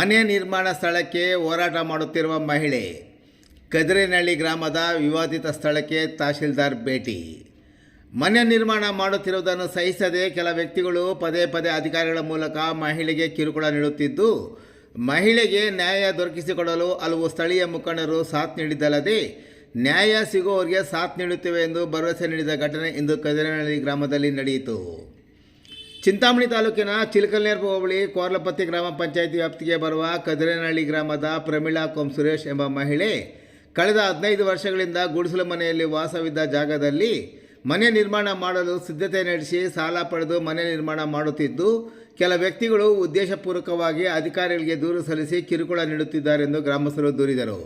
ಮನೆ ನಿರ್ಮಾಣ ಸ್ಥಳಕ್ಕೆ ಹೋರಾಟ ಮಾಡುತ್ತಿರುವ ಮಹಿಳೆ ಕದ್ರೇನಹಳ್ಳಿ ಗ್ರಾಮದ ವಿವಾದಿತ ಸ್ಥಳಕ್ಕೆ ತಹಶೀಲ್ದಾರ್ ಭೇಟಿ. ಮನೆ ನಿರ್ಮಾಣ ಮಾಡುತ್ತಿರುವುದನ್ನು ಸಹಿಸದೆ ಕೆಲ ವ್ಯಕ್ತಿಗಳು ಪದೇ ಪದೇ ಅಧಿಕಾರಿಗಳ ಮೂಲಕ ಮಹಿಳೆಗೆ ಕಿರುಕುಳ ನೀಡುತ್ತಿದ್ದು, ಮಹಿಳೆಗೆ ನ್ಯಾಯ ದೊರಕಿಸಿಕೊಡಲು ಹಲವು ಸ್ಥಳೀಯ ಮುಖಂಡರು ಸಾಥ್ ನೀಡಿದ್ದಲ್ಲದೆ, ನ್ಯಾಯ ಸಿಗುವವರಿಗೆ ಸಾಥ್ ನೀಡುತ್ತೇವೆ ಎಂದು ಭರವಸೆ ನೀಡಿದ ಘಟನೆ ಇಂದು ಕದ್ರೇನಹಳ್ಳಿ ಗ್ರಾಮದಲ್ಲಿ ನಡೆಯಿತು. ಚಿಂತಾಮಣಿ ತಾಲೂಕಿನ ಚಿಲಕಲ್ನೇರ್ಪು ಹೋಬಳಿ ಕೋರ್ಲಪತ್ತಿ ಗ್ರಾಮ ಪಂಚಾಯಿತಿ ವ್ಯಾಪ್ತಿಗೆ ಬರುವ ಕದಿರೇನಹಳ್ಳಿ ಗ್ರಾಮದ ಪ್ರಮೀಳಾ ಕೊಂ ಸುರೇಶ್ ಎಂಬ ಮಹಿಳೆ ಕಳೆದ ಹದಿನೈದು ವರ್ಷಗಳಿಂದ ಗುಡಿಸಲು ಮನೆಯಲ್ಲಿ ವಾಸವಿದ್ದ ಜಾಗದಲ್ಲಿ ಮನೆ ನಿರ್ಮಾಣ ಮಾಡಲು ಸಿದ್ಧತೆ ನಡೆಸಿ ಸಾಲ ಪಡೆದು ಮನೆ ನಿರ್ಮಾಣ ಮಾಡುತ್ತಿದ್ದು, ಕೆಲ ವ್ಯಕ್ತಿಗಳು ಉದ್ದೇಶಪೂರ್ವಕವಾಗಿ ಅಧಿಕಾರಿಗಳಿಗೆ ದೂರು ಸಲ್ಲಿಸಿ ಕಿರುಕುಳ ನೀಡುತ್ತಿದ್ದಾರೆಂದು ಗ್ರಾಮಸ್ಥರು ದೂರಿದರು.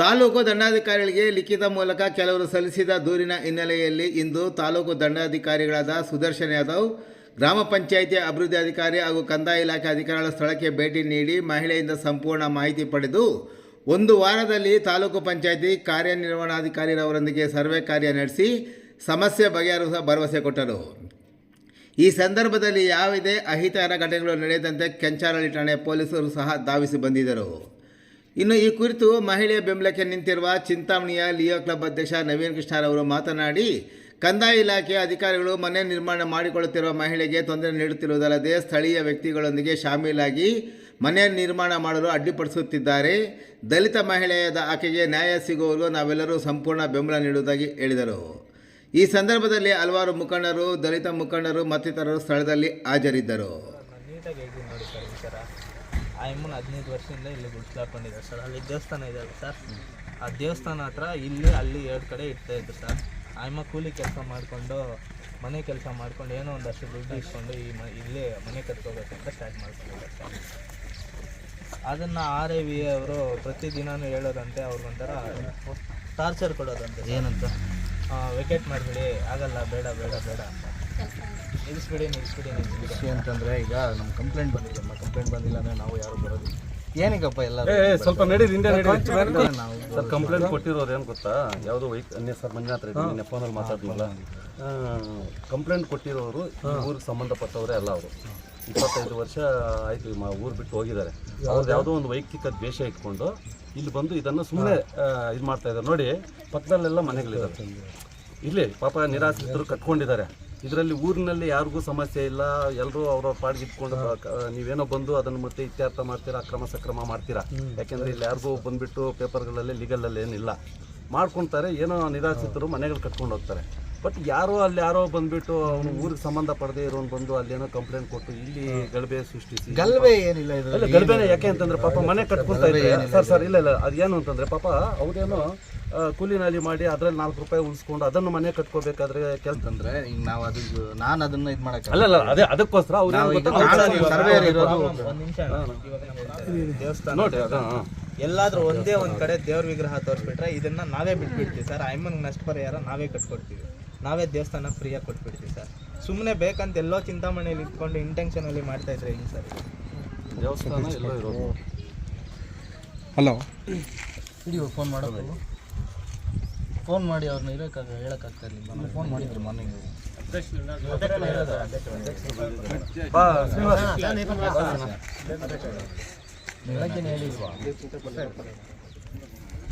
ತಾಲೂಕು ದಂಡಾಧಿಕಾರಿಗಳಿಗೆ ಲಿಖಿತ ಮೂಲಕ ಕೆಲವರು ಸಲ್ಲಿಸಿದ ದೂರಿನ ಹಿನ್ನೆಲೆಯಲ್ಲಿ ಇಂದು ತಾಲೂಕು ದಂಡಾಧಿಕಾರಿಗಳಾದ ಸುದರ್ಶನ್ ಯಾದವ್, ಗ್ರಾಮ ಪಂಚಾಯಿತಿ ಅಭಿವೃದ್ಧಿ ಅಧಿಕಾರಿ ಹಾಗೂ ಕಂದಾಯ ಇಲಾಖೆ ಅಧಿಕಾರಿಗಳ ಸ್ಥಳಕ್ಕೆ ಭೇಟಿ ನೀಡಿ ಮಹಿಳೆಯಿಂದ ಸಂಪೂರ್ಣ ಮಾಹಿತಿ ಪಡೆದು ಒಂದು ವಾರದಲ್ಲಿ ತಾಲೂಕು ಪಂಚಾಯಿತಿ ಕಾರ್ಯನಿರ್ವಹಣಾಧಿಕಾರಿರವರೊಂದಿಗೆ ಸರ್ವೆ ಕಾರ್ಯ ನಡೆಸಿ ಸಮಸ್ಯೆ ಬಗೆಹರಿಸುವ ಭರವಸೆ ಕೊಟ್ಟರು. ಈ ಸಂದರ್ಭದಲ್ಲಿ ಯಾವುದೇ ಅಹಿತಕರ ಘಟನೆಗಳು ನಡೆಯದಂತೆ ಕೆಂಚಾರಳ್ಳಿ ಠಾಣೆ ಪೊಲೀಸರು ಸಹ ಧಾವಿಸಿ ಬಂದಿದ್ದರು. ಇನ್ನು ಈ ಕುರಿತು ಮಹಿಳೆಯ ಬೆಂಬಲಕ್ಕೆ ನಿಂತಿರುವ ಚಿಂತಾಮಣಿಯ ಲಿಯೋ ಕ್ಲಬ್ ಅಧ್ಯಕ್ಷ ನವೀನ್ ಕೃಷ್ಣರವರು ಮಾತನಾಡಿ, ಕಂದಾಯ ಇಲಾಖೆಯ ಅಧಿಕಾರಿಗಳು ಮನೆ ನಿರ್ಮಾಣ ಮಾಡಿಕೊಳ್ಳುತ್ತಿರುವ ಮಹಿಳೆಗೆ ತೊಂದರೆ ನೀಡುತ್ತಿರುವುದಲ್ಲದೆ ಸ್ಥಳೀಯ ವ್ಯಕ್ತಿಗಳೊಂದಿಗೆ ಶಾಮೀಲಾಗಿ ಮನೆ ನಿರ್ಮಾಣ ಮಾಡಲು ಅಡ್ಡಿಪಡಿಸುತ್ತಿದ್ದಾರೆ. ದಲಿತ ಮಹಿಳೆಯಾದ ಆಕೆಗೆ ನ್ಯಾಯ ಸಿಗುವವರೆಗೂ ನಾವೆಲ್ಲರೂ ಸಂಪೂರ್ಣ ಬೆಂಬಲ ನೀಡುವುದಾಗಿ ಹೇಳಿದರು. ಈ ಸಂದರ್ಭದಲ್ಲಿ ಹಲವಾರು ಮುಖಂಡರು, ದಲಿತ ಮುಖಂಡರು ಮತ್ತಿತರರು ಸ್ಥಳದಲ್ಲಿ ಹಾಜರಿದ್ದರು ನೀಟಾಗಿ ಹೇಳ್ತೀನಿ ನೋಡಿ ಸರ್ ಈ ಥರ ಆ ಅಮ್ಮನ ಹದಿನೈದು ವರ್ಷದಿಂದ ಇಲ್ಲಿ ಗುಡ್ಸ್ಲಾಕೊಂಡಿದ್ದಾರೆ ಸರ್. ಅಲ್ಲಿ ದೇವಸ್ಥಾನ ಇದೆ ಸರ್. ಆ ದೇವಸ್ಥಾನ ಹತ್ರ ಇಲ್ಲಿ ಅಲ್ಲಿ ಎರಡು ಕಡೆ ಇಡ್ತಾ ಇದ್ರು ಸರ್. ಆ ಅಮ್ಮ ಕೂಲಿ ಕೆಲಸ ಮಾಡಿಕೊಂಡು ಮನೆ ಕೆಲಸ ಮಾಡ್ಕೊಂಡು ಏನೋ ಒಂದಷ್ಟು ದುಡ್ಡು ಇಟ್ಕೊಂಡು ಈ ಮ ಇಲ್ಲೇ ಮನೆ ಕಟ್ಕೋಬೇಕಂತ ಸ್ಟಾರ್ಟ್ ಮಾಡ್ಕೊಂಡಿದ್ದಾರೆ ಸರ್. ಅದನ್ನು ಆರ್ ಎ ವಿ ಅವರು ಪ್ರತಿದಿನನೂ ಹೇಳೋದಂತೆ ಅವ್ರಿಗೊಂಥರ ಟಾರ್ಚರ್ ಕೊಡೋದಂತೆ ಏನಂತ? ವೆಕೇಟ್ ಮಾಡಿಬಿಡಿ ಆಗಲ್ಲ ಬೇಡ ಬೇಡ ಬೇಡ ಅಂತ. ನಿಲ್ಲಿಸ್ಬಿಡಿ ನಿಲ್ಲಿಸ್ಬಿಡಿ ಅಂತಂದ್ರೆ ಈಗ ನಮ್ಮ ಕಂಪ್ಲೇಂಟ್ ಬಂದಿಲ್ಲ ನಮ್ಮ ಕಂಪ್ಲೇಂಟ್ ಬಂದಿಲ್ಲ ಅಂದ್ರೆ ನಾವು ಯಾರು ಬರೋದು ಏನಕ್ಕಪ್ಪ ಎಲ್ಲ ಸ್ವಲ್ಪ ನಡೀರಿ ಹಿಂದೆ ನಾವು ಸರ್ ಕಂಪ್ಲೇಂಟ್ ಕೊಟ್ಟಿರೋರು ಏನು ಗೊತ್ತಾ? ಯಾವುದೋ ವೈಕ್ ಅನ್ಯ ಸರ್ ಮಂಜುನಾಥ್ ರೆಡ್ಡಿ ನಿನ್ನೆ ಫೋನಲ್ಲಿ ಕಂಪ್ಲೇಂಟ್ ಕೊಟ್ಟಿರೋರು ಊರಿಗೆ ಸಂಬಂಧಪಟ್ಟವರೇ ಅಲ್ಲ ಅವರು. ಇಪ್ಪತ್ತೈದು ವರ್ಷ ಆಯ್ತು ಊರು ಬಿಟ್ಟು ಹೋಗಿದ್ದಾರೆ. ಅವ್ರದ್ದು ಯಾವುದೋ ಒಂದು ವೈಯಕ್ತಿಕ ದ್ವೇಷ ಇಟ್ಕೊಂಡು ಇಲ್ಲಿ ಬಂದು ಇದನ್ನು ಸುಮ್ಮನೆ ಇದು ಮಾಡ್ತಾ ಇದ್ದಾರೆ. ನೋಡಿ ಪಕ್ಕದಲ್ಲೆಲ್ಲ ಮನೆಗಳಿದ್ದಾರೆ ಇಲ್ಲಿ ಪಾಪ ನಿರಾಶ್ರಿತರು ಕಟ್ಕೊಂಡಿದ್ದಾರೆ. ಇದರಲ್ಲಿ ಊರಿನಲ್ಲಿ ಯಾರಿಗೂ ಸಮಸ್ಯೆ ಇಲ್ಲ. ಎಲ್ಲರೂ ಅವ್ರವ್ರ ಪಾಡಿಗೆ ಇಟ್ಕೊಂಡು ನೀವೇನೋ ಬಂದು ಅದನ್ನು ಮತ್ತೆ ಇತ್ಯರ್ಥ ಮಾಡ್ತೀರಾ ಅಕ್ರಮ ಸಕ್ರಮ ಮಾಡ್ತೀರಾ? ಯಾಕೆಂದ್ರೆ ಇಲ್ಲಿ ಯಾರಿಗೂ ಬಂದ್ಬಿಟ್ಟು ಪೇಪರ್ಗಳಲ್ಲಿ ಲೀಗಲಲ್ಲಿ ಏನಿಲ್ಲ. ಮಾಡ್ಕೊತಾರೆ. ಏನೋ ನಿರಾಶ್ರಿತರು ಮನೆಗಳು ಕಟ್ಕೊಂಡು ಹೋಗ್ತಾರೆ. ಬಟ್ ಯಾರೋ ಅಲ್ಲಿ ಯಾರೋ ಬಂದ್ಬಿಟ್ಟು ಅವನು ಊರಿಗೆ ಸಂಬಂಧ ಪಡೆದೇ ಇರೋನು ಬಂದು ಅಲ್ಲೇನೋ ಕಂಪ್ಲೇಂಟ್ ಕೊಟ್ಟು ಇಲ್ಲಿ ಗಲಭೆ ಸೃಷ್ಟಿಸಿ. ಗಲಭೆ ಏನಿಲ್ಲ ಇದು ಅಲ್ಲ ಗಲಭೆನೆ ಯಾಕೆ ಅಂತಂದ್ರೆ ಪಾಪ ಮನೆ ಕಟ್ಕೊಂತ ಇದ್ದಾರೆ ಸರ್ ಸರ್ ಇಲ್ಲ ಇಲ್ಲ ಅದೇನು ಅಂತಂದ್ರೆ ಪಾಪ ಅವ್ರೇನೋ ಕೂಲಿನಲ್ಲಿ ಕೂಲಿ ನಾಲಿ ಮಾಡಿ ಅದ್ರಲ್ಲಿ ನಾಲ್ಕು ರೂಪಾಯಿ ಉಳಿಸ್ಕೊಂಡು ಅದನ್ನು ಮನೆ ಕಟ್ಕೋಬೇಕಾದ್ರೆ ಕೆಲಸ ಅಂದ್ರೆ ಈಗ ನಾವು ಅದು ನಾನು ಅದನ್ನ ಇದು ಮಾಡಕ್ಕೆ ಅಲ್ಲ ಅಲ್ಲ ಅದೇ ಅದಕ್ಕೋಸ್ಕರ ಅವ್ರು ಏನ್ ನೋಡಿ. ಎಲ್ಲಾದ್ರೂ ಒಂದೇ ಒಂದ್ ಕಡೆ ದೇವ್ರ ವಿಗ್ರಹ ತೋರಿಸ್ಬಿಟ್ರೆ ಇದನ್ನ ನಾವೇ ಬಿಟ್ಬಿಡ್ತೀವಿ. ಸರ್ ಐಮನ್ ನಷ್ಟ ಪರಿಹಾರ ನಾವೇ ಕಟ್ಕೊಡ್ತೀವಿ. ನಾವೇ ದೇವಸ್ಥಾನ ಫ್ರೀಯಾಗಿ ಕೊಟ್ಬಿಡ್ತೀವಿ ಸರ್. ಸುಮ್ಮನೆ ಬೇಕಂತ ಎಲ್ಲೋ ಚಿಂತಾಮಣಿಯಲ್ಲಿ ಇಟ್ಕೊಂಡು ಇಂಟೆನ್ಷನಲ್ಲಿ ಮಾಡ್ತಾ ಇದ್ರೆ ಹೆಂಗೆ ಸರ್? ದೇವಸ್ಥಾನ ಎಲ್ಲೋ ಇರೋದು. ಹಲೋ ಇಡೀ ಫೋನ್ ಮಾಡೋದು ಫೋನ್ ಮಾಡಿ ಅವ್ರನ್ನ ಇರೋಕ್ಕಾಗ ಹೇಳೋಕ್ಕಾಗ್ತಾ ಇಲ್ಲ ಫೋನ್ ಮಾಡಿದ್ರು ಮಾರ್ನಿಂಗ್. ಬೆಳಗ್ಗೆ ಹೇಳಿಲ್ವಾ?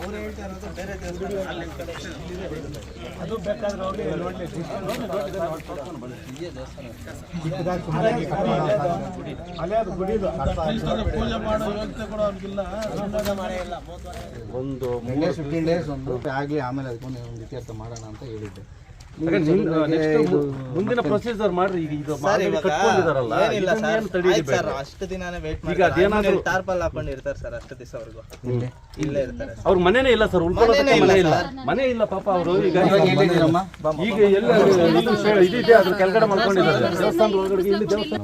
ಹೋಗಿ ಕೂಡ ಅಲ್ಲಿ ಒಂದು ಫಿಫ್ಟೀನ್ ಡೇಸ್ ಒಂದು ಆಗಲಿ ಆಮೇಲೆ ಅದಕ್ಕೊಂದು ಒಂದು ಇತ್ಯರ್ಥ ಮಾಡೋಣ ಅಂತ ಹೇಳಿದ್ದೆ ಮುಂದಿನ ಪ್ರೊಸೀಜರ್ ಮಾಡ್ರಿ ಈಗ ಇದು ಕಟ್ಕೊಂಡಿದಾರಲ್ಲ ಏನಿಲ್ಲ ಸರ್ ಆಯ್ತು ಸರ್ ಅಷ್ಟು ದಿನಾನೇ ವೇಟ್ ಈಗ ಅದೇನಾದ್ರು- ಟಾರ್ಪಲ್ ಹಾಕೊಂಡಿರ್ತಾರೆ ಸರ್ ಅಷ್ಟು ದಿವಸವರೆಗೂ ಇಲ್ಲೇ ಇರ್ತಾರೆ ಅವ್ರ ಮನೆನೇ ಇಲ್ಲ ಸರ್ ಉಳ್ಕೊಳ್ಳೋದಕ್ಕೆ ಮನೆ ಇಲ್ಲ ಮನೆ ಇಲ್ಲ ಪಾಪ ಅವರು ಈಗ ಈಗ ಎಲ್ಲ ಇದು ಇದಿದೆ ಅದ್ರ ಕೆಳಗಡೆ ಮಾಡ್ಕೊಂಡಿದ್ದಾರೆ ದೇವಸ್ಥಾನದ ಒಳಗಡೆ ಇಲ್ಲಿ ದೇವಸ್ಥಾನ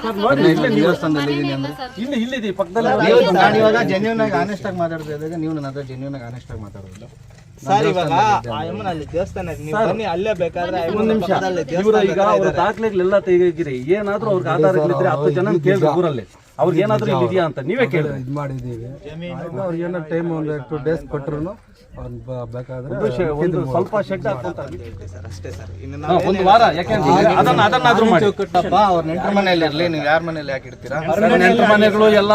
ಸರ್ ನೋಡಿ ಇಲ್ಲೇ ನೀವು ದೇವಸ್ಥಾನದಲ್ಲಿ ಇದೀನಿ ಅಂದ್ರೆ ಇಲ್ಲಿ ಇಲ್ಲಿದೆ ಪಕ್ಕದಲ್ಲಿ ನೀವು ನಾನು ಇವಾಗ ಜೆನ್ಯೂನ್ ಆಗಿ ಆನೆಸ್ಟ್ ಆಗಿ ಮಾತಾಡ್ತಾ ಇದ್ದಾಗ ನೀವು ನನ್ನ ಹತ್ರ ಜೆನ್ಯೂನ್ ಆಗಿ ಆನೆಸ್ಟ್ ಆಗಿ ಮಾತಾಡೋದು ಸರ್ ಇವಾಗ ಆ ಅಮ್ಮನ ಅಲ್ಲಿ ದೇವಸ್ಥಾನ ಇದೆ. ನೀವು ಬನ್ನಿ ಅಲ್ಲೇ ಬೇಕಾದ್ರೆ ಆ ಒಂದ್ ಅಮ್ಮನ ನಿಮಿಷ ಇವರು ಈಗ ಅವ್ರ. ದಾಖಲೆಗಳೆಲ್ಲ ತೆಗಿರಿ ಏನಾದ್ರೂ ಅವ್ರಿಗೆ ಆಧಾರಗಳಿದ್ರೆ ಹತ್ತು ಜನ ಕೇಳಿದ್ರೆ ಊರಲ್ಲಿ ಅವ್ರಿಗೆ ಏನಾದ್ರೂ ಇದೆಯಾ ಅಂತ ನೀವೇ ಕೇಳಿ ಇದು ಮಾಡಿದ್ದೀವಿ. ಅವ್ರಿಗೆ ಏನೋ ಟೈಮ್ ಒಂದು ಟು ಡೇಸ್ ಕೊಟ್ಟರು ಬೇಕಾದ್ರೆ ಒಂದು ಸ್ವಲ್ಪ ಶೆಡ್ ಹಾಕೊಂತಾರೆ ಸರ್ ಅಷ್ಟೇ ಸರ್. ಇನ್ನು ಒಂದು ವಾರ ಯಾಕೆಂದ್ರೆ ಅದನ್ನ ಅದನ್ನಾದ್ರೂ ಮಾಡಿ. ಅಪ್ಪ ಅವ್ರ ನೆಂಟ್ರ ಇರಲಿ ನೀವು ಯಾರ ಮನೆಗಳು ಎಲ್ಲ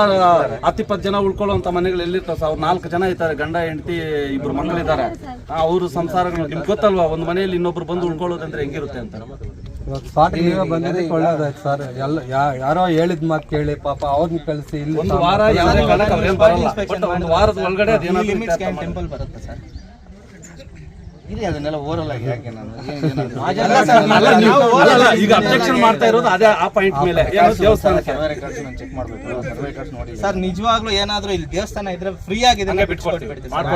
ಹತ್ತಿಪ್ಪತ್ತು ಜನ ಉಳ್ಕೊಳ್ಳುವಂತ ಮನೆಗಳು ಎಲ್ಲಿರ್ತಾವ ಅವ್ರು ನಾಲ್ಕು ಜನ ಇದ್ದಾರೆ ಗಂಡ ಹೆಂಡತಿ ಇಬ್ರು ಮಕ್ಕಳಿದ್ದಾರೆ ಅವ್ರ ಸಂಸಾರಗಳು ನಿಮ್ಗೆ ಗೊತ್ತಲ್ವಾ? ಒಂದು ಮನೆಯಲ್ಲಿ ಇನ್ನೊಬ್ರು ಬಂದು ಉಳ್ಕೊಳ್ಳೋದಂದ್ರೆ ಹೆಂಗಿರುತ್ತೆ ಅಂತ? ಇವಾಗ ಸ್ಪಾಟ್ ನೀವೇ ಬಂದಿದ್ದಕ್ಕೆ ಒಳ್ಳೇದಾಯ್ತು ಸರ್. ಎಲ್ಲ ಯಾ- ಯಾರೋ ಹೇಳಿದ ಮಾತು ಕೇಳಿ ಪಾಪ ಅವ್ರನ್ನ ಕಳಿಸಿ ಇಲ್ಲಿ ಒಂದು ವಾರ ಯಾವುದೇ ಕಾರಣಕ್ಕೆ ಅವ್ರೇನ್ ಬರಲ್ಲ. ಬಟ್ ಒಂದು ವಾರದ ಒಳಗಡೆ ಅದೇನಾದ್ರು ಲಿಮಿಟ್ ಸ್ಕ್ಯಾನ್ ಟೆಂಪಲ್ ಬರುತ್ತೆ ಸರ್. ಇದೆ ಅದನ್ನೆಲ್ಲ ಓರಲ್ ಯಾಕೆ ನಾನು? ಏನ್- ಏನಾದ್ರು- ಅಲ್ಲ, ನೀವು- ಅಲ್ಲ, ಅಲ್ಲ, ಈಗ ಅಬ್ಜೆಕ್ಷನ್ ಮಾಡ್ತಾ ಇರೋದು ಅದೇ ಆ ಪಾಯಿಂಟ್ ಮೇಲೆ. ಏನು ದೇವಸ್ಥಾನಕ್ಕೆ ಸರ್ವೆ ರೆಕಾರ್ಡ್ಸ್ ನಾನು ಚೆಕ್ ಮಾಡಬೇಕು. ಸರ್ವೆ ರೆಕಾರ್ಡ್ಸ್ ನೋಡಿ. ಸರ್ ನಿಜವಾಗ್ಲೂ ಏನಾದ್ರೂ ಇಲ್ಲಿ ದೇವಸ್ಥಾನ ಇದ್ರೆ ಫ್ರೀ ಆಗಿದೆ ಬಿಟ್ಕೊಡ್ತೀವಿ. ನಾವು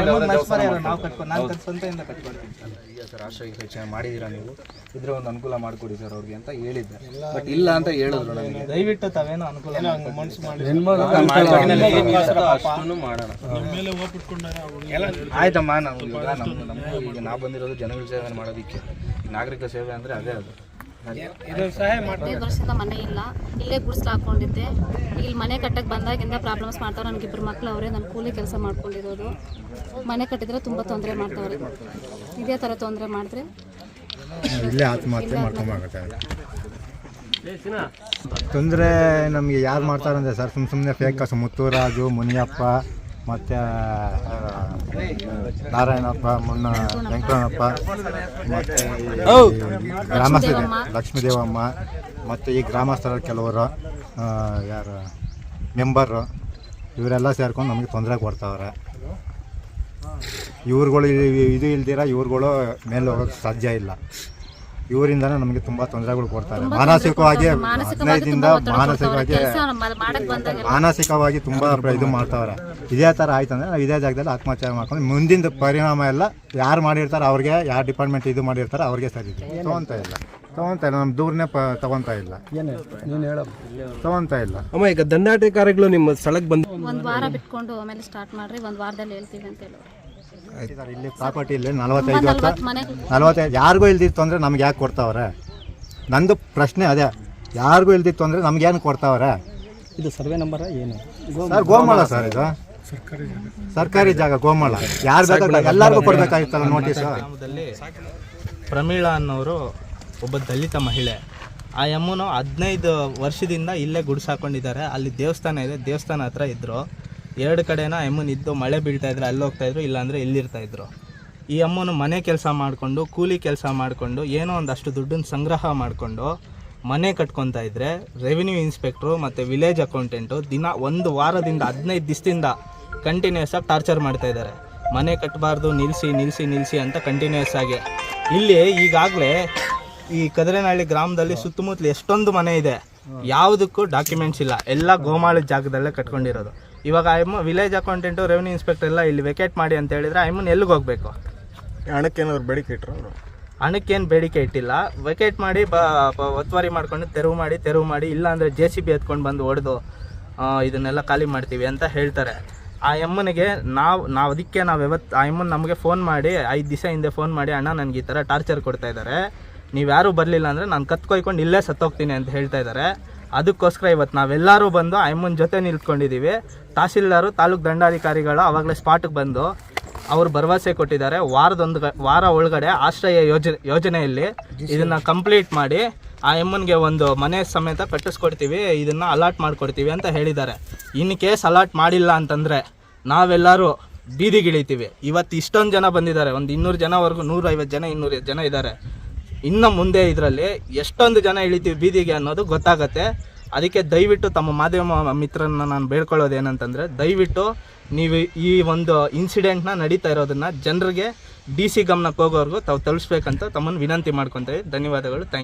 ಕಟ್ಕೊಂಡು ನಾನು ಸ್ವಂತದಿಂದ ಕಟ್ಕೊಡ್ತೀನಿ ಸರ್. ಈಗ ಸರ್ ಆಶ್ರಯ ಯೋಚನೆ ಮಾಡಿದ್ದೀರಾ ನೀವು? ಇದ್ರೆ ಒಂದು ಅನುಕೂಲ ಮಾಡಿಕೊಡಿ ಸರ್ ಅವ್ರಿಗೆ ಅಂತ ಹೇಳಿದ್ದೆ. ಬಟ್ ಇಲ್ಲ ಅಂತ ಹೇಳಿದ್ರು ನನಗೆ ದಯವಿಟ್ಟು ತಾವೇನೋ ಅನುಕೂಲ ಮಾಡ್ಕೊಳ್ಳಿ. ಆಯ್ತಮ್ಮ ನಾವು ಈಗ ನಮ್ಮ ನಮ್ಮ ಈಗ ನಾವು ಬಂದಿರೋದು ಜನಗಳ ಸೇವೆ ಮಾಡೋದಿಕ್ಕೆ ನಾಗರಿಕ ಸೇವೆ ಅಂದ್ರೆ ಅದೇ ಅದು. ಹದಿನೈದು ವರ್ಷದ ಮನೆ ಇಲ್ಲ. ಇಲ್ಲೇ ಗುಡ್ಸ್ಲು ಹಾಕೊಂಡಿದ್ದೆ. ಇಲ್ಲಿ ಮನೆ ಕಟ್ಟಕ್ಕೆ ಬಂದಾಗಿಂದ ಪ್ರಾಬ್ಲಮ್ಸ್ ಮಾಡ್ತಾವ್ರೆ. ನನಗೆ ಇಬ್ಬರು ಮಕ್ಳು ಅವರೇ. ನಾನು ಕೂಲಿ ಕೆಲಸ ಮಾಡ್ಕೊಂಡಿರೋದು. ಮನೆ ಕಟ್ಟಿದ್ರೆ ತುಂಬ ತೊಂದರೆ ಮಾಡ್ತಾವ್ರೆ. ಇದೇ ಥರ ತೊಂದರೆ ಮಾಡಿದ್ರೆ ಇಲ್ಲೇ ಆತ್ಮಹತ್ಯೆ ಮಾಡ್ಕೊಂಬಾಗುತ್ತೆ. ತೊಂದರೆ ನಮಗೆ ಯಾರು ಮಾಡ್ತಾರಂದ್ರೆ ಸರ್? ಸುಮ್ಮ ಸುಮ್ಮನೆ ಫೇಕ್ ಕಾಸು ಮುತ್ತುರಾಜು ಮುನಿಯಪ್ಪ ಮತ್ತು ನಾರಾಯಣಪ್ಪ ಮುನ್ನ ವೆಂಕಟಣ್ಣಪ್ಪ ಮತ್ತು ಗ್ರಾಮಸ್ಥರ ಲಕ್ಷ್ಮೀದೇವಮ್ಮ ಮತ್ತು ಈ ಗ್ರಾಮಸ್ಥರ ಕೆಲವರು ಯಾರು ಮೆಂಬರು ಇವರೆಲ್ಲ ಸೇರ್ಕೊಂಡು ನಮಗೆ ತೊಂದರೆ ಕೊಡ್ತಾವ್ರೆ. ಇವ್ರುಗಳು ಇದು ಇಲ್ದಿರ ಇವ್ರುಗಳು ಮೇಲೆ ಹೋಗೋಕ್ಕೆ ಸಾಧ್ಯ ಇಲ್ಲ. ಇವರಿಂದನೇ ನಮಗೆ ತುಂಬಾ ತೊಂದರೆಗಳು ಕೊಡ್ತಾರೆ. ಮಾನಸಿಕವಾಗಿ ಹದಿನೈದಿಂದ ಮಾನಸಿಕವಾಗಿ ಮಾನಸಿಕವಾಗಿ ತುಂಬಾ ಇದು ಮಾಡ್ತಾವ್ರೆ. ಇದೇ ಥರ ಆಯ್ತಂದ್ರೆ ನಾವು ಇದೇ ಜಾಗದಲ್ಲಿ ಆತ್ಮಹತ್ಯೆ ಮಾಡ್ಕೊಂಡು ಮುಂದಿನ ಪರಿಣಾಮ ಎಲ್ಲ ಯಾರು ಮಾಡಿರ್ತಾರೆ ಅವ್ರಿಗೆ ಯಾರು ಡಿಪಾರ್ಟ್ಮೆಂಟ್ ಇದು ಮಾಡಿರ್ತಾರೆ ಅವ್ರಿಗೆ ಸರಿ ತಗೊಂತ ಇಲ್ಲ. ತಗೊಂತ ಇಲ್ಲ. ನಮ್ಮ ದೂರನೇ ಪ ತಗೊತಾ ಇಲ್ಲ. ಏನು ನೀನು ಹೇಳ. ತೊಗೊತಾ ಇಲ್ಲ. ಅಮ್ಮ ಈಗ ದಂಡಾಟಿಕಾರಿಗಳು ನಿಮ್ಮ ಸ್ಥಳಕ್ಕೆ ಬಂದು ಒಂದು ವಾರ ಬಿಟ್ಕೊಂಡು ಆಮೇಲೆ ಸ್ಟಾರ್ಟ್ ಮಾಡ್ರಿ ಒಂದು ವಾರದಲ್ಲಿ ಹೇಳ್ತೀವಿ ಅಂತ ಹೇಳೋರು ಇಲ್ಲಿ ಪ್ರಾಪರ್ಟಿ ಇಲ್ಲಿ ನಲವತ್ತೈದು ವರ್ಷ. ನಲವತ್ತೈದು ಯಾರಿಗೂ ಇಲ್ದಿತ್ತು ಅಂದರೆ ನಮ್ಗೆ ಯಾಕೆ ಕೊಡ್ತಾವ್ರೆ? ನಂದು ಪ್ರಶ್ನೆ ಅದೇ. ಯಾರಿಗೂ ಇಲ್ದಿತ್ತು ಅಂದರೆ ನಮ್ಗೆ ಏನು ಕೊಡ್ತಾವ್ರೆ? ಇದು ಸರ್ವೆ ನಂಬರ್ ಏನು? ಸರ್ ಗೋಮಾಳ ಸರ್ ಇದು. ಸರ್ಕಾರಿ ಜಾಗ. ಗೋಮಾಳ. ಯಾರು ಬೇಕಾದ್ರೆ ಎಲ್ಲರಿಗೂ ಕೊಡ್ಬೇಕಾಗಿತ್ತಲ್ಲ ನೋಟಿಸ್ ಪ್ರಮೀಳಾ ಅನ್ನೋರು ಒಬ್ಬ ದಲಿತ ಮಹಿಳೆ. ಆ ಯಮ್ಮನು ಹದಿನೈದು ವರ್ಷದಿಂದ ಇಲ್ಲೇ ಗುಡಿಸಾಕೊಂಡಿದ್ದಾರೆ ಅಲ್ಲಿ ದೇವಸ್ಥಾನ ಇದೆ. ದೇವಸ್ಥಾನ ಹತ್ರ ಇದ್ರು. ಎರಡು ಕಡೆನ ಅಮ್ಮನ ಇದ್ದು ಮಳೆ ಬೀಳ್ತಾ ಇದ್ರೆ ಅಲ್ಲಿ ಹೋಗ್ತಾ ಇದ್ರು ಇಲ್ಲಾಂದ್ರೆ ಇಲ್ಲಿರ್ತಾ ಇದ್ರು. ಈ ಅಮ್ಮನು ಮನೆ ಕೆಲಸ ಮಾಡಿಕೊಂಡು ಕೂಲಿ ಕೆಲಸ ಮಾಡಿಕೊಂಡು ಏನೋ ಒಂದಷ್ಟು ದುಡ್ಡನ್ನು ಸಂಗ್ರಹ ಮಾಡಿಕೊಂಡು ಮನೆ ಕಟ್ಕೊತಾ ಇದ್ರೆ ರೆವಿನ್ಯೂ ಇನ್ಸ್ಪೆಕ್ಟ್ರು ಮತ್ತು ವಿಲೇಜ್ ಅಕೌಂಟೆಂಟು ದಿನ ಒಂದು ವಾರದಿಂದ ಹದಿನೈದು ದಿವಸದಿಂದ ಕಂಟಿನ್ಯೂಸ್ ಆಗಿ ಟಾರ್ಚರ್ ಮಾಡ್ತಾ ಇದ್ದಾರೆ ಮನೆ ಕಟ್ಟಬಾರ್ದು ನಿಲ್ಲಿಸಿ ನಿಲ್ಲಿಸಿ ನಿಲ್ಲಿಸಿ ಅಂತ ಕಂಟಿನ್ಯೂಸ್ ಆಗಿ. ಇಲ್ಲಿ ಈಗಾಗಲೇ ಈ ಕದರೇನಹಳ್ಳಿ ಗ್ರಾಮದಲ್ಲಿ ಸುತ್ತಮುತ್ತಲು ಎಷ್ಟೊಂದು ಮನೆ ಇದೆ. ಯಾವುದಕ್ಕೂ ಡಾಕ್ಯುಮೆಂಟ್ಸ್ ಇಲ್ಲ. ಎಲ್ಲ ಗೋಮಾಳ ಜಾಗದಲ್ಲೇ ಕಟ್ಕೊಂಡಿರೋದು. ಇವಾಗ ಐಮ್ಮ ವಿಲೇಜ್ ಅಕೌಂಟೆಂಟು ರೆವಿನ್ಯೂ ಇನ್ಸ್ಪೆಕ್ಟರ್ ಎಲ್ಲ ಇಲ್ಲಿ ವೆಕೇಟ್ ಮಾಡಿ ಅಂತ ಹೇಳಿದ್ರೆ ಐಮನ್ ಎಲ್ಲಿಗೆ ಹೋಗ್ಬೇಕು? ಹಣಕ್ಕೇನಾದ್ರು ಬೇಡಿಕೆ ಇಟ್ಟರು ಅವರು? ಹಣಕ್ಕೇನು ಬೇಡಿಕೆ ಇಟ್ಟಿಲ್ಲ. ವೆಕೇಟ್ ಮಾಡಿ ಬ ಒತ್ತುವರಿ ಮಾಡ್ಕೊಂಡು ತೆರವು ಮಾಡಿ ತೆರವು ಮಾಡಿ ಇಲ್ಲ ಅಂದರೆ ಜೆ ಸಿ ಬಿ ಎತ್ಕೊಂಡು ಬಂದು ಹೊಡೆದು ಇದನ್ನೆಲ್ಲ ಖಾಲಿ ಮಾಡ್ತೀವಿ ಅಂತ ಹೇಳ್ತಾರೆ. ಆ ಎಮ್ಮನಿಗೆ ನಾವು ನಾವು ಅದಕ್ಕೆ ನಾವು ಯಾವತ್ತು ಆ ಎಮ್ಮನ್ ನಮಗೆ ಫೋನ್ ಮಾಡಿ ಐದು ದಿವಸ ಹಿಂದೆ ಫೋನ್ ಮಾಡಿ ಅಣ್ಣ ನನಗೆ ಈ ಥರ ಟಾರ್ಚರ್ ಕೊಡ್ತಾ ಇದ್ದಾರೆ ನೀವು ಯಾರೂ ಬರಲಿಲ್ಲ ಅಂದರೆ ನಾನು ಕತ್ಕೊಯ್ಕೊಂಡು ಇಲ್ಲೇ ಸತ್ತೋಗ್ತೀನಿ ಅಂತ ಹೇಳ್ತಾ ಇದ್ದಾರೆ ಅದಕ್ಕೋಸ್ಕರ ಇವತ್ತು ನಾವೆಲ್ಲರೂ ಬಂದು ಅಮ್ಮನ ಜೊತೆ ನಿಂತ್ಕೊಂಡಿದ್ದೀವಿ ತಹಸೀಲ್ದಾರು ತಾಲೂಕು ದಂಡಾಧಿಕಾರಿಗಳು ಆವಾಗಲೇ ಸ್ಪಾಟ್ಗೆ ಬಂದು ಅವರು ಭರವಸೆ ಕೊಟ್ಟಿದ್ದಾರೆ. ವಾರದೊಂದು ವಾರ ಒಳಗಡೆ ಆಶ್ರಯ ಯೋಜನೆ ಯೋಜನೆಯಲ್ಲಿ ಇದನ್ನು ಕಂಪ್ಲೀಟ್ ಮಾಡಿ ಆ ಎಮ್ಮನ್ಗೆ ಒಂದು ಮನೆ ಸಮೇತ ಕಟ್ಟಿಸ್ಕೊಡ್ತೀವಿ. ಇದನ್ನು ಅಲಾಟ್ ಮಾಡಿಕೊಡ್ತೀವಿ ಅಂತ ಹೇಳಿದ್ದಾರೆ. ಇನ್ ಕೇಸ್ ಅಲಾಟ್ ಮಾಡಿಲ್ಲ ಅಂತಂದರೆ ನಾವೆಲ್ಲರೂ ಬೀದಿಗಿಳಿತೀವಿ. ಇವತ್ತು ಇಷ್ಟೊಂದು ಜನ ಬಂದಿದ್ದಾರೆ. ಒಂದು ಇನ್ನೂರು ಜನವರೆಗೂ ನೂರೈವತ್ತು ಜನ ಇನ್ನೂರು ಜನ ಇದ್ದಾರೆ. ಇನ್ನು ಮುಂದೆ ಇದರಲ್ಲಿ ಎಷ್ಟೊಂದು ಜನ ಇಳಿತೀವಿ ಬೀದಿಗೆ ಅನ್ನೋದು ಗೊತ್ತಾಗತ್ತೆ. ಅದಕ್ಕೆ ದಯವಿಟ್ಟು ತಮ್ಮ ಮಾಧ್ಯಮ ಮಿತ್ರರನ್ನ ನಾನು ಬೇಡ್ಕೊಳ್ಳೋದು ಏನಂತಂದರೆ, ದಯವಿಟ್ಟು ನೀವು ಈ ಒಂದು ಇನ್ಸಿಡೆಂಟ್ನ ನಡೀತಾ ಇರೋದನ್ನು ಜನರಿಗೆ ಡಿ ಸಿ ಗಮನಕ್ಕೆ ಹೋಗೋವರೆಗೂ ತಾವು ತಲುಪಿಸ್ಬೇಕಂತ ತಮ್ಮನ್ನು ವಿನಂತಿ ಮಾಡ್ಕೊತೀವಿ. ಧನ್ಯವಾದಗಳು. ಥ್ಯಾಂಕ್